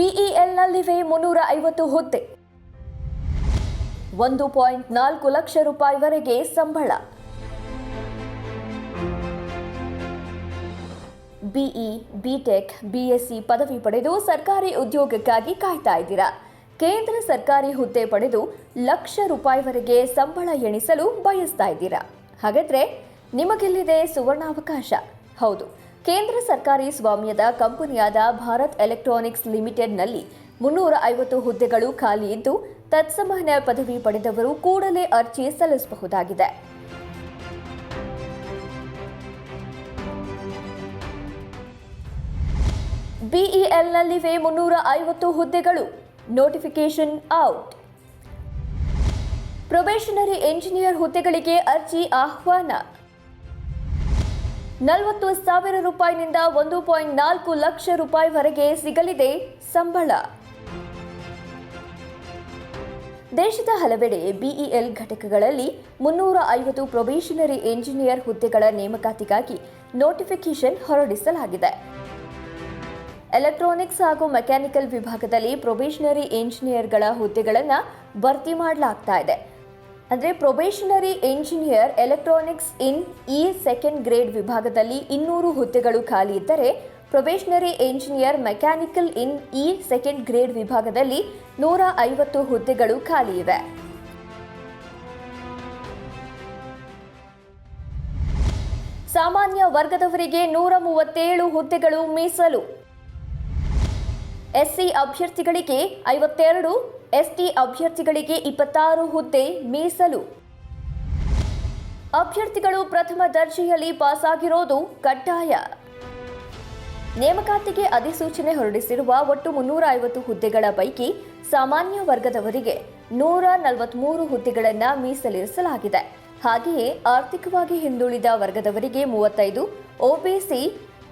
ಬಿಇಎಲ್ನಲ್ಲಿವೆ ಮುನ್ನೂರ ಐವತ್ತು ಹುದ್ದೆ. ಒಂದು ಪಾಯಿಂಟ್ ನಾಲ್ಕು ಲಕ್ಷ ರೂಪಾಯಿವರೆಗೆ ಸಂಬಳ. ಬಿಇ, ಬಿಟೆಕ್, ಬಿಎಸ್ಸಿ ಪದವಿ ಪಡೆದು ಸರ್ಕಾರಿ ಉದ್ಯೋಗಕ್ಕಾಗಿ ಕಾಯ್ತಾ ಇದ್ದೀರಾ? ಕೇಂದ್ರ ಸರ್ಕಾರಿ ಹುದ್ದೆ ಪಡೆದು ಲಕ್ಷ ರೂಪಾಯಿವರೆಗೆ ಸಂಬಳ ಎಣಿಸಲು ಬಯಸ್ತಾ ಇದ್ದೀರಾ? ಹಾಗಾದ್ರೆ ನಿಮಗೆಲ್ಲಿದೆ ಸುವರ್ಣಾವಕಾಶ? ಹೌದು ಕೇಂದ್ರ ಸರ್ಕಾರಿ ಸ್ವಾಮ್ಯದ ಕಂಪನಿಯಾದ ಭಾರತ್ ಎಲೆಕ್ಟ್ರಾನಿಕ್ಸ್ ಲಿಮಿಟೆಡ್ನಲ್ಲಿ ಮುನ್ನೂರ ಐವತ್ತು ಹುದ್ದೆಗಳು ಖಾಲಿ ಇದ್ದು ತತ್ಸಮಾನ ಪದವಿ ಪಡೆದವರು ಕೂಡಲೇ ಅರ್ಜಿ ಸಲ್ಲಿಸಬಹುದಾಗಿದೆ. ಬಿಇಎಲ್ನಲ್ಲಿವೆ ಮುನ್ನೂರ ಐವತ್ತು ಹುದ್ದೆಗಳು. Notification out. ಪ್ರೊಬೇಷನರಿ ಎಂಜಿನಿಯರ್ ಹುದ್ದೆಗಳಿಗೆ ಅರ್ಜಿ ಆಹ್ವಾನ. ನಲವತ್ತು ಸಾವಿರ ರೂಪಾಯಿನಿಂದ ಒಂದು ಪಾಯಿಂಟ್ ನಾಲ್ಕು ಲಕ್ಷ ರೂಪಾಯಿವರೆಗೆ ಸಿಗಲಿದೆ ಸಂಬಳ. ದೇಶದ ಹಲವೆಡೆ ಬಿಇಎಲ್ ಘಟಕಗಳಲ್ಲಿ ಮುನ್ನೂರ ಐವತ್ತು ಪ್ರೊಬೇಷನರಿ ಎಂಜಿನಿಯರ್ ಹುದ್ದೆಗಳ ನೇಮಕಾತಿಗಾಗಿ ನೋಟಿಫಿಕೇಶನ್ ಹೊರಡಿಸಲಾಗಿದೆ. ಎಲೆಕ್ಟ್ರಾನಿಕ್ಸ್ ಹಾಗೂ ಮೆಕ್ಯಾನಿಕಲ್ ವಿಭಾಗದಲ್ಲಿ ಪ್ರೊಬೇಷನರಿ ಎಂಜಿನಿಯರ್ಗಳ ಹುದ್ದೆಗಳನ್ನು ಭರ್ತಿ ಮಾಡಲಾಗ್ತಾ ಇದೆ. ಅಂದರೆ probationary engineer electronics in E second grade ವಿಭಾಗದಲ್ಲಿ ಇನ್ನೂರು ಹುದ್ದೆಗಳು ಖಾಲಿ ಇದ್ದರೆ probationary engineer mechanical in E second grade ವಿಭಾಗದಲ್ಲಿ ನೂರ ಐವತ್ತು ಹುದ್ದೆಗಳು ಖಾಲಿ ಇವೆ. ಸಾಮಾನ್ಯ ವರ್ಗದವರಿಗೆ ನೂರ ಮೂವತ್ತೇಳು ಹುದ್ದೆಗಳು ಮೀಸಲು. ಎಸ್ಸಿ ಅಭ್ಯರ್ಥಿಗಳಿಗೆ ಐವತ್ತೆರಡು ಎಸ್ಟಿ ಅಭ್ಯರ್ಥಿಗಳಿಗೆ ಇಪ್ಪತ್ತಾರು ಹುದ್ದೆ ಮೀಸಲು. ಅಭ್ಯರ್ಥಿಗಳು ಪ್ರಥಮ ದರ್ಜೆಯಲ್ಲಿ ಪಾಸಾಗಿರೋದು ಕಡ್ಡಾಯ. ನೇಮಕಾತಿಗೆ ಅಧಿಸೂಚನೆ ಹೊರಡಿಸಿರುವ ಒಟ್ಟು ಮುನ್ನೂರ ಐವತ್ತು ಹುದ್ದೆಗಳ ಪೈಕಿ ಸಾಮಾನ್ಯ ವರ್ಗದವರಿಗೆ ನೂರ ನಲವತ್ಮೂರು ಹುದ್ದೆಗಳನ್ನು ಮೀಸಲಿರಿಸಲಾಗಿದೆ. ಹಾಗೆಯೇ ಆರ್ಥಿಕವಾಗಿ ಹಿಂದುಳಿದ ವರ್ಗದವರಿಗೆ ಮೂವತ್ತೈದು ಒಬಿಸಿ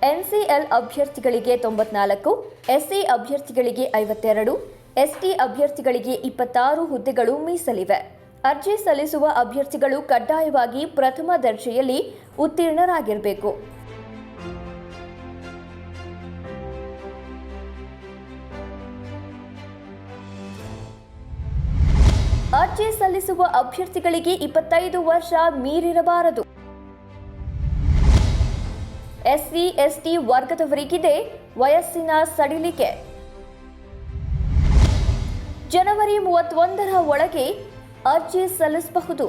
ಎನ್ಸಿಎಲ್ ಅಭ್ಯರ್ಥಿಗಳಿಗೆ ತೊಂಬತ್ನಾಲ್ಕು, ಎಸ್ಸಿ ಅಭ್ಯರ್ಥಿಗಳಿಗೆ ಐವತ್ತೆರಡು ಎಸ್ಟಿ ಅಭ್ಯರ್ಥಿಗಳಿಗೆ ಇಪ್ಪತ್ತಾರು ಹುದ್ದೆಗಳು ಮೀಸಲಿವೆ. ಅರ್ಜಿ ಸಲ್ಲಿಸುವ ಅಭ್ಯರ್ಥಿಗಳು ಕಡ್ಡಾಯವಾಗಿ ಪ್ರಥಮ ದರ್ಜೆಯಲ್ಲಿ ಉತ್ತೀರ್ಣರಾಗಿರಬೇಕು. ಅರ್ಜಿ ಸಲ್ಲಿಸುವ ಅಭ್ಯರ್ಥಿಗಳಿಗೆ ಇಪ್ಪತ್ತೈದು ವರ್ಷ ಮೀರಿರಬಾರದು. ಎಸ್ಸಿ, ಎಸ್ಟಿ ವರ್ಗದವರಿಗಿದೆ ವಯಸ್ಸಿನ ಸಡಿಲಿಕೆ. ಜನವರಿ ಮೂವತ್ತೊಂದರ ಒಳಗೆ ಅರ್ಜಿ ಸಲ್ಲಿಸಬಹುದು.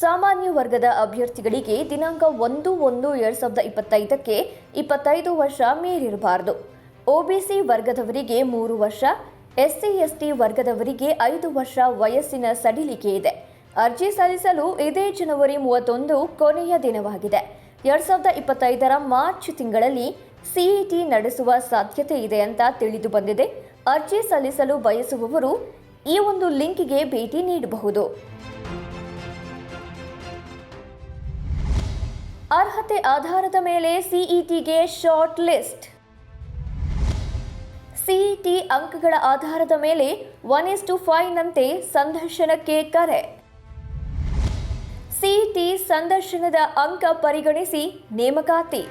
ಸಾಮಾನ್ಯ ವರ್ಗದ ಅಭ್ಯರ್ಥಿಗಳಿಗೆ ದಿನಾಂಕ ಒಂದು ಒಂದು ಎರಡ್ ಸಾವಿರದ ಇಪ್ಪತ್ತೈದಕ್ಕೆ ಇಪ್ಪತ್ತೈದು ವರ್ಷ ಮೀರಿರಬಾರದು. ಒಬಿಸಿ ವರ್ಗದವರಿಗೆ ಮೂರು ವರ್ಷ, ಎಸ್ಸಿ, ಎಸ್ಟಿ ವರ್ಗದವರಿಗೆ ಐದು ವರ್ಷ ವಯಸ್ಸಿನ ಸಡಿಲಿಕೆ ಇದೆ. ಅರ್ಜಿ ಸಲ್ಲಿಸಲು ಇದೇ ಜನವರಿ ಮೂವತ್ತೊಂದು ಕೊನೆಯ ದಿನವಾಗಿದೆ. ಎರಡ್ ಸಾವಿರದ ಇಪ್ಪತ್ತೈದರ ಮಾರ್ಚ್ ತಿಂಗಳಲ್ಲಿ ಸಿಇಟಿ ನಡೆಸುವ ಸಾಧ್ಯತೆ ಇದೆ ಅಂತ ತಿಳಿದು ಬಂದಿದೆ. ಅರ್ಜಿ ಸಲ್ಲಿಸಲು ಬಯಸುವವರು ಈ ಒಂದು ಲಿಂಕ್ಗೆ ಭೇಟಿ ನೀಡಬಹುದು. ಅರ್ಹತೆ ಆಧಾರದ ಮೇಲೆ ಸಿಇಟಿಗೆ ಶಾರ್ಟ್ ಲಿಸ್ಟ್. ಸಿಇಟಿ ಅಂಕಗಳ ಆಧಾರದ ಮೇಲೆ ಒನ್ ಇಸ್ ಟು ಫೈವ್ನಂತೆ ಸಂದರ್ಶನಕ್ಕೆ ಕರೆ. ಸಿಇಟಿ ಸಂದರ್ಶನದ ಅಂಕ ಪರಿಗಣಿಸಿ ನೇಮಕಾತಿ.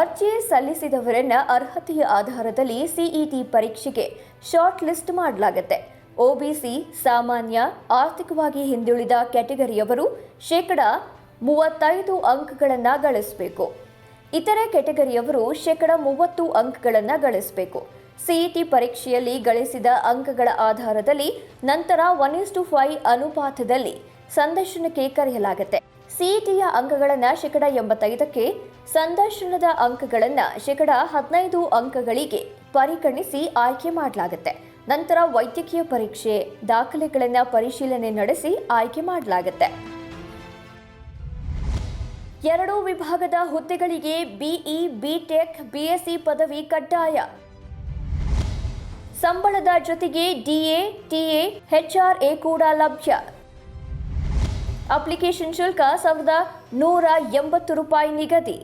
ಅರ್ಜಿ ಸಲ್ಲಿಸಿದವರನ್ನ ಅರ್ಹತೆಯ ಆಧಾರದಲ್ಲಿ ಸಿಇಟಿ ಪರೀಕ್ಷೆಗೆ ಶಾರ್ಟ್ ಲಿಸ್ಟ್ ಮಾಡಲಾಗುತ್ತೆ ಒಬಿಸಿ ಸಾಮಾನ್ಯ, ಆರ್ಥಿಕವಾಗಿ ಹಿಂದುಳಿದ ಕ್ಯಾಟಗರಿಯವರು ಶೇಕಡ ಮೂವತ್ತೈದು ಅಂಕಗಳನ್ನು ಗಳಿಸಬೇಕು. ಇತರೆ ಕ್ಯಾಟಗರಿಯವರು ಶೇಕಡ ಮೂವತ್ತು ಅಂಕಗಳನ್ನು ಗಳಿಸಬೇಕು. ಸಿಇಟಿ ಪರೀಕ್ಷೆಯಲ್ಲಿ ಗಳಿಸಿದ ಅಂಕಗಳ ಆಧಾರದಲ್ಲಿ ನಂತರ ಒನ್ ಇಸ್ ಟು ಫೈವ್ ಅನುಪಾತದಲ್ಲಿ ಸಂದರ್ಶನಕ್ಕೆ ಕರೆಯಲಾಗುತ್ತೆ. ಸಿಇಟಿಯ ಅಂಕಗಳನ್ನು ಶೇಕಡ ಎಂಬತ್ತೈದಕ್ಕೆ ಸಂದರ್ಶನದ ಅಂಕಗಳನ್ನು ಶೇಕಡ ಹದಿನೈದು ಅಂಕಗಳಿಗೆ ಪರಿಗಣಿಸಿ ಆಯ್ಕೆ ಮಾಡಲಾಗುತ್ತೆ. ನಂತರ ವೈದ್ಯಕೀಯ ಪರೀಕ್ಷೆ ದಾಖಲೆಗಳನ್ನು ಪರಿಶೀಲನೆ ನಡೆಸಿ ಆಯ್ಕೆ ಮಾಡಲಾಗುತ್ತೆ. ಎರಡೂ ವಿಭಾಗದ ಹುದ್ದೆಗಳಿಗೆ ಬಿಇ, ಬಿಟೆಕ್, ಬಿಎಸ್ಸಿ ಪದವಿ ಕಡ್ಡಾಯ. ಸಂಬಳದ ಜೊತೆಗೆ ಡಿಎ, ಟಿಎ, ಎಚ್ಆರ್ಎ ಕೂಡ ಲಭ್ಯ. ಅಪ್ಲಿಕೇಶನ್ ಶುಲ್ಕ ಸಾವಿರದ ನೂರ ಎಂಬತ್ತು ರೂಪಾಯಿ ನಿಗದಿ.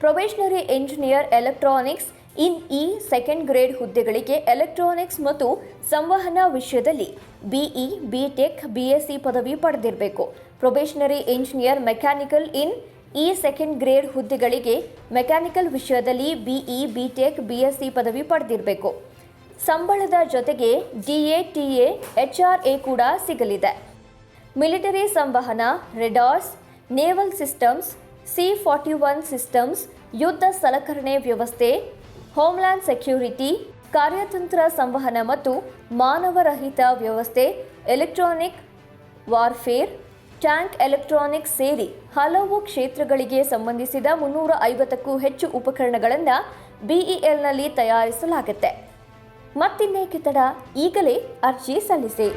Probationary engineer electronics, in E second grade ಹುದ್ದೆಗಳಿಗೆ ಎಲೆಕ್ಟ್ರಾನಿಕ್ಸ್ ಮತ್ತು ಸಂವಹನ ವಿಷಯದಲ್ಲಿ ಬಿಇ, ಬಿಟೆಕ್, ಬಿಎಸ್ಸಿ ಪದವಿ ಪಡೆದಿರಬೇಕು. Probationary engineer mechanical in E second grade ಹುದ್ದೆಗಳಿಗೆ ಮೆಕ್ಯಾನಿಕಲ್ ವಿಷಯದಲ್ಲಿ BE B Tech B Sc ಪದವಿ ಪಡೆದಿರಬೇಕು. ಸಂಬಳದ ಜೊತೆಗೆ ಡಿಎ ಟಿಎ ಎಚ್ಆರ್ಎ ಕೂಡ ಸಿಗಲಿದೆ. ಮಿಲಿಟರಿ ಸಂವಹನ radars naval systems C forty one systems ಯುದ್ಧ ಸಲಕರಣೆ ವ್ಯವಸ್ಥೆ ಹೋಮ್ಲ್ಯಾಂಡ್ ಸೆಕ್ಯೂರಿಟಿ ಕಾರ್ಯತಂತ್ರ ಸಂವಹನ ಮತ್ತು ಮಾನವರಹಿತ ವ್ಯವಸ್ಥೆ ಎಲೆಕ್ಟ್ರಾನಿಕ್ ವಾರ್ಫೇರ್ ಟ್ಯಾಂಕ್ ಎಲೆಕ್ಟ್ರಾನಿಕ್ಸ್ ಸೇರಿ ಹಲವು ಕ್ಷೇತ್ರಗಳಿಗೆ ಸಂಬಂಧಿಸಿದ ಮುನ್ನೂರ ಐವತ್ತಕ್ಕೂ ಹೆಚ್ಚು ಉಪಕರಣಗಳನ್ನು ಬಿಇಎಲ್ನಲ್ಲಿ ತಯಾರಿಸಲಾಗುತ್ತೆ. ಮತ್ತಿನ್ನೇಕೆ ತಡ, ಈಗಲೇ ಅರ್ಜಿ ಸಲ್ಲಿಸಿ.